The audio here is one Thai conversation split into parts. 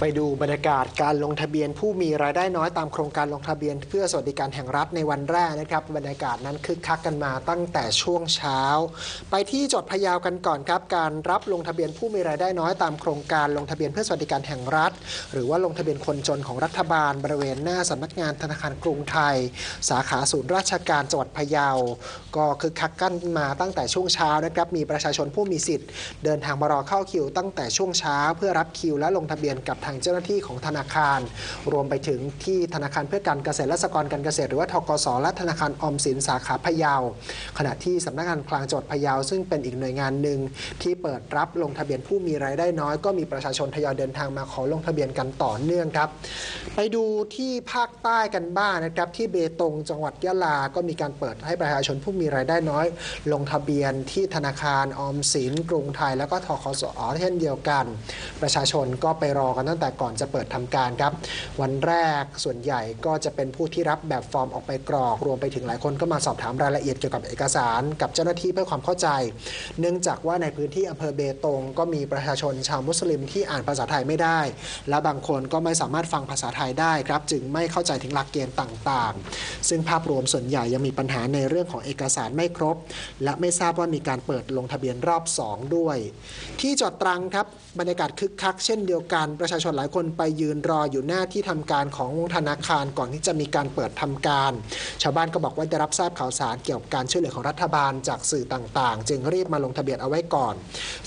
ไปดูบรรยากาศการลงทะเบียนผู้มีรายได้น้อยตามโครงการลงทะเบียน เพื่อสวัสดิการแห่งรัฐในวันแรกนะครับบรรยากาศนั้นคึกคักกันมาตั้งแต่ช่วงเช้า ไปที่จดพะเยาวกันก่อนครับ การรับลงทะเบียนผู้มีรายได้น้อยตามโครงการลงทะเบียนเพื่อสวัสดิการแห่งรัฐ หรือว่าลงทะเบียนคนจนของรัฐบาล บริเวณหน้าสำนักงานธนาคารกรุงไทย สาขาศูนย์ราชการจังหวัดพะเยา ก็คึกคักกันมาตั้งแต่ช่วงเช้านะครับมีประชาชนผู้มีสิทธิ์ เดินทางมารอเข้าคิว ตั้งแต่ช่วงเช้า เพื่อรับคิวและลงทะเบียนกับทางเจ้าหน้าที่ของธนาคาร รวมไปถึงที่ธนาคารเพื่อการเกษตรและสหกรณ์การเกษตร หรือว่าทกสและธนาคารออมสินสาขาพะเยา ขณะที่สำนักงานคลังจังหวัดพะเยา ซึ่งเป็นอีกหน่วยงานหนึ่งที่เปิดรับลงทะเบียนผู้มีรายได้น้อย ก็มีประชาชนทยอยเดินทางมาขอลงทะเบียนกันต่อเนื่องครับ ไปดูที่ภาคใต้กันบ้างนะครับที่เบตงจังหวัดยะลา ก็มีการเปิดให้ประชาชนผู้มีรายได้น้อย ลงทะเบียนที่ธนาคารออมสินกรุงไทย แล้วก็ทกสเช่นเดียวกัน ประชาชนก็ไปรอกันตั้งแต่ก่อนจะเปิดทำการครับ วันแรกส่วนใหญ่ก็จะเป็นผู้ที่รับแบบฟอร์มออกไปกรอก รวมไปถึงหลายคนก็มาสอบถามรายละเอียดเกี่ยวกับเอกสาร กับเจ้าหน้าที่เพื่อความเข้าใจ เนื่องจากว่าในพื้นที่อำเภอเบตงก็มีประชาชนชาวมุสลิมที่อ่านภาษาไทยไม่ได้ และบางคนก็ไม่สามารถฟังภาษาไทยได้ครับ จึงไม่เข้าใจถึงหลักเกณฑ์ต่างๆ ซึ่งภาพรวมส่วนใหญ่ยังมีปัญหาในเรื่องของเอกสารไม่ครบ และไม่ทราบว่ามีการเปิดลงทะเบียนรอบ 2 ด้วย ที่จอดตรังครับบรรยากาศคึกคักเช่นเดียวกัน ประชาชนหลายคนไปยืนรออยู่หน้าที่ทำการของธนาคารก่อนที่จะมีการเปิดทำการ ชาวบ้านก็บอกว่าได้รับทราบข่าวสารเกี่ยวกับการช่วยเหลือของรัฐบาลจากสื่อต่างๆ จึงรีบมาลงทะเบียนเอาไว้ก่อน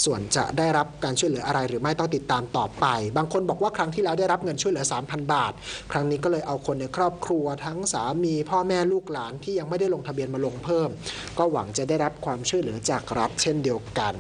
ส่วนจะได้รับการช่วยเหลืออะไรหรือไม่ต้องติดตามต่อไป บางคนบอกว่าครั้งที่แล้วได้รับเงินช่วยเหลือ 3,000 บาท ครั้งนี้ก็เลยเอาคนในครอบครัวทั้งสามีพ่อแม่ลูกหลานที่ยังไม่ได้ลงทะเบียนมาลงเพิ่ม ก็หวังจะได้รับความช่วยเหลือจากรัฐเช่นเดียวกัน